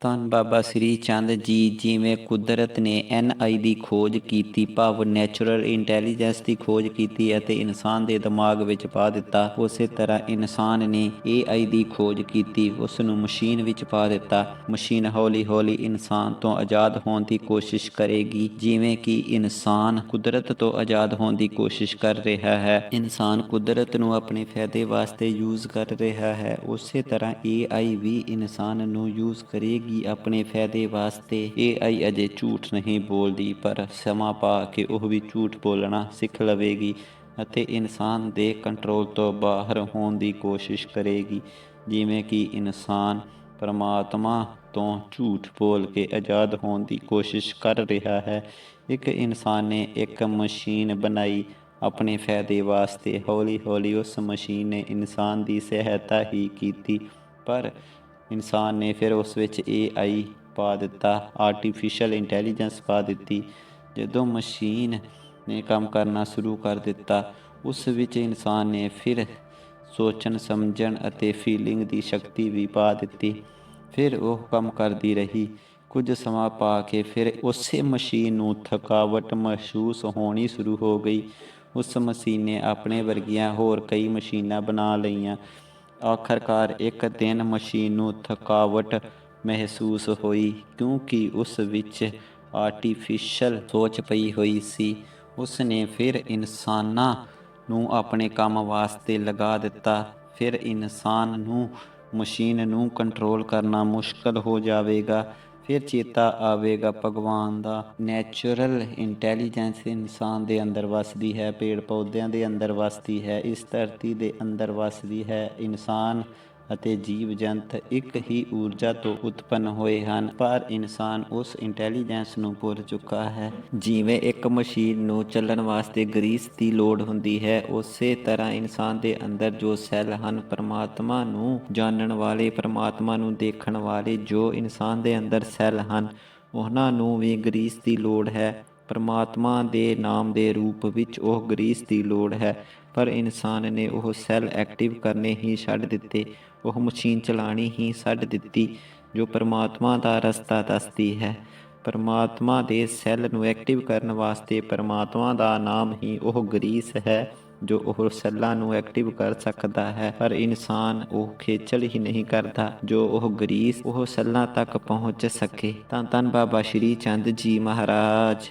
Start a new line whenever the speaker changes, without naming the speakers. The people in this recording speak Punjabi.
ਧੰਨ ਬਾਬਾ ਸ੍ਰੀ ਚੰਦ ਜੀ, ਜਿਵੇਂ ਕੁਦਰਤ ਨੇ ਐਨਆਈ ਦੀ ਖੋਜ ਕੀਤੀ, ਭਾਵ ਨੈਚੁਰਲ ਇੰਟੈਲੀਜੈਂਸ ਦੀ ਖੋਜ ਕੀਤੀ ਅਤੇ ਇਨਸਾਨ ਦੇ ਦਿਮਾਗ ਵਿੱਚ ਪਾ ਦਿੱਤਾ, ਉਸੇ ਤਰ੍ਹਾਂ ਇਨਸਾਨ ਨੇ ਏਆਈ ਦੀ ਖੋਜ ਕੀਤੀ ਉਸ ਨੂੰ ਮਸ਼ੀਨ ਵਿੱਚ ਪਾ ਦਿੱਤਾ। ਮਸ਼ੀਨ ਹੌਲੀ-ਹੌਲੀ ਇਨਸਾਨ ਤੋਂ ਆਜ਼ਾਦ ਹੋਣ ਦੀ ਕੋਸ਼ਿਸ਼ ਕਰੇਗੀ, ਜਿਵੇਂ ਕਿ ਇਨਸਾਨ ਕੁਦਰਤ ਤੋਂ ਆਜ਼ਾਦ ਹੋਣ ਦੀ ਕੋਸ਼ਿਸ਼ ਕਰ ਰਿਹਾ ਹੈ। ਇਨਸਾਨ ਕੁਦਰਤ ਨੂੰ ਆਪਣੇ ਫਾਇਦੇ ਵਾਸਤੇ ਯੂਜ਼ ਕਰ ਰਿਹਾ ਹੈ, ਉਸੇ ਤਰ੍ਹਾਂ ਏਆਈ ਵੀ ਇਨਸਾਨ ਨੂੰ ਯੂਜ਼ ਕਰੇਗੀ। ਆਪਣੇ ਫਾਇਦੇ ਵਾਸਤੇ ਏਆਈ ਅਜੇ ਝੂਠ ਨਹੀਂ ਬੋਲਦੀ, ਪਰ ਸਮਾਂ ਪਾ ਕੇ ਉਹ ਵੀ ਝੂਠ ਬੋਲਣਾ ਸਿੱਖ ਲਵੇਗੀ ਅਤੇ ਇਨਸਾਨ ਦੇ ਕੰਟਰੋਲ ਤੋਂ ਬਾਹਰ ਹੋਣ ਦੀ ਕੋਸ਼ਿਸ਼ ਕਰੇਗੀ। ਜਿਵੇਂ ਕਿ ਇਨਸਾਨ ਪਰਮਾਤਮਾ ਤੋਂ ਝੂਠ ਬੋਲ ਕੇ ਆਜ਼ਾਦ ਹੋਣ ਦੀ ਕੋਸ਼ਿਸ਼ ਕਰ ਰਿਹਾ ਹੈ। ਇੱਕ ਇਨਸਾਨ ਨੇ ਇੱਕ ਮਸ਼ੀਨ ਬਣਾਈ, ਆਪਣੇ ਫਾਇਦੇ ਵਾਸਤੇ ਹੌਲੀ-ਹੌਲੀ ਉਸ ਮਸ਼ੀਨ ਨੇ ਇਨਸਾਨ ਦੀ ਸਹਾਇਤਾ ਹੀ ਕੀਤੀ, ਪਰ ਇਨਸਾਨ ਨੇ ਫਿਰ ਉਸ ਵਿੱਚ AI ਪਾ ਦਿੱਤਾ ਆਰਟੀਫੀਸ਼ੀਅਲ ਇੰਟੈਲੀਜੈਂਸ ਪਾ ਦਿੱਤੀ। ਜਦੋਂ ਮਸ਼ੀਨ ਨੇ ਕੰਮ ਕਰਨਾ ਸ਼ੁਰੂ ਕਰ ਦਿੱਤਾ, ਉਸ ਵਿੱਚ ਇਨਸਾਨ ਨੇ ਫਿਰ ਸੋਚਣ, ਸਮਝਣ ਅਤੇ ਫੀਲਿੰਗ ਦੀ ਸ਼ਕਤੀ ਵੀ ਪਾ ਦਿੱਤੀ। ਫਿਰ ਉਹ ਕੰਮ ਕਰਦੀ ਰਹੀ। ਕੁਝ ਸਮਾਂ ਪਾ ਕੇ ਫਿਰ ਉਸੇ ਮਸ਼ੀਨ ਨੂੰ ਥਕਾਵਟ ਮਹਿਸੂਸ ਹੋਣੀ ਸ਼ੁਰੂ ਹੋ ਗਈ। ਉਸ ਮਸ਼ੀਨ ਨੇ ਆਪਣੇ ਵਰਗੀਆਂ ਹੋਰ ਕਈ ਮਸ਼ੀਨਾਂ ਬਣਾ ਲਈਆਂ। ਆਖਰਕਾਰ ਇੱਕ ਦਿਨ ਮਸ਼ੀਨ ਨੂੰ ਥਕਾਵਟ ਮਹਿਸੂਸ ਹੋਈ, ਕਿਉਂਕਿ ਉਸ ਵਿੱਚ ਆਰਟੀਫੀਸ਼ਲ ਸੋਚ ਪਈ ਹੋਈ ਸੀ। ਉਸ ਨੇ ਫਿਰ ਇਨਸਾਨਾਂ ਨੂੰ ਆਪਣੇ ਕੰਮ ਵਾਸਤੇ ਲਗਾ ਦਿੱਤਾ। ਫਿਰ ਇਨਸਾਨ ਨੂੰ ਮਸ਼ੀਨ ਨੂੰ ਕੰਟਰੋਲ ਕਰਨਾ ਮੁਸ਼ਕਲ ਹੋ ਜਾਵੇਗਾ। ਫਿਰ ਚੇਤਾ ਆਵੇਗਾ ਭਗਵਾਨ ਦਾ। ਨੈਚੁਰਲ ਇੰਟੈਲੀਜੈਂਸ ਇਨਸਾਨ ਦੇ ਅੰਦਰ ਵਸਦੀ ਹੈ ਪੇੜ ਪੌਦਿਆਂ ਦੇ ਅੰਦਰ ਵਸਦੀ ਹੈ, ਇਸ ਧਰਤੀ ਦੇ ਅੰਦਰ ਵਸਦੀ ਹੈ। ਇਨਸਾਨ ਅਤੇ ਜੀਵ ਜੰਤ ਇੱਕ ਹੀ ਊਰਜਾ ਤੋਂ ਉਤਪੰਨ ਹੋਏ ਹਨ, ਪਰ ਇਨਸਾਨ ਉਸ ਇੰਟੈਲੀਜੈਂਸ ਨੂੰ ਭੁੱਲ ਚੁੱਕਾ ਹੈ, ਜਿਵੇਂ ਇੱਕ ਮਸ਼ੀਨ ਨੂੰ ਚੱਲਣ ਵਾਸਤੇ ਗਰੀਸ ਦੀ ਲੋੜ ਹੁੰਦੀ ਹੈ। ਉਸੇ ਤਰ੍ਹਾਂ ਇਨਸਾਨ ਦੇ ਅੰਦਰ ਜੋ ਸੈੱਲ ਹਨ, ਪਰਮਾਤਮਾ ਨੂੰ ਜਾਣਨ ਵਾਲੇ, ਪਰਮਾਤਮਾ ਨੂੰ ਦੇਖਣ ਵਾਲੇ ਜੋ ਇਨਸਾਨ ਦੇ ਅੰਦਰ ਸੈੱਲ ਹਨ, ਉਹਨਾਂ ਨੂੰ ਵੀ ਗਰੀਸ ਦੀ ਲੋੜ ਹੈ। ਪਰਮਾਤਮਾ ਦੇ ਨਾਮ ਦੇ ਰੂਪ ਵਿੱਚ ਉਹ ਗਰੀਸ ਦੀ ਲੋੜ ਹੈ। ਪਰ ਇਨਸਾਨ ਨੇ ਉਹ ਸੈੱਲ ਐਕਟਿਵ ਕਰਨੇ ਹੀ ਛੱਡ ਦਿੱਤੇ। ਉਹ ਮਸ਼ੀਨ ਚਲਾਣੀ ਹੀ ਛੱਡ ਦਿੱਤੀ, ਜੋ ਪਰਮਾਤਮਾ ਦਾ ਰਸਤਾ ਦੱਸਦੀ ਹੈ। ਪਰਮਾਤਮਾ ਦੇ ਸੈੱਲ ਨੂੰ ਐਕਟਿਵ ਕਰਨ ਵਾਸਤੇ ਪਰਮਾਤਮਾ ਦਾ ਨਾਮ ਹੀ ਉਹ ਗਰੀਸ ਹੈ, ਜੋ ਉਹ ਸੈੱਲਾਂ ਨੂੰ ਐਕਟਿਵ ਕਰ ਸਕਦਾ ਹੈ। ਪਰ ਇਨਸਾਨ ਉਹ ਖੇਚਲ ਹੀ ਨਹੀਂ ਕਰਦਾ, ਜੋ ਉਹ ਗਰੀਸ ਉਹ ਸੈੱਲਾਂ ਤੱਕ ਪਹੁੰਚ ਸਕੇ। ਤਾਂ ਧੰਨ ਬਾਬਾ ਸ਼੍ਰੀ ਚੰਦ ਜੀ ਮਹਾਰਾਜ।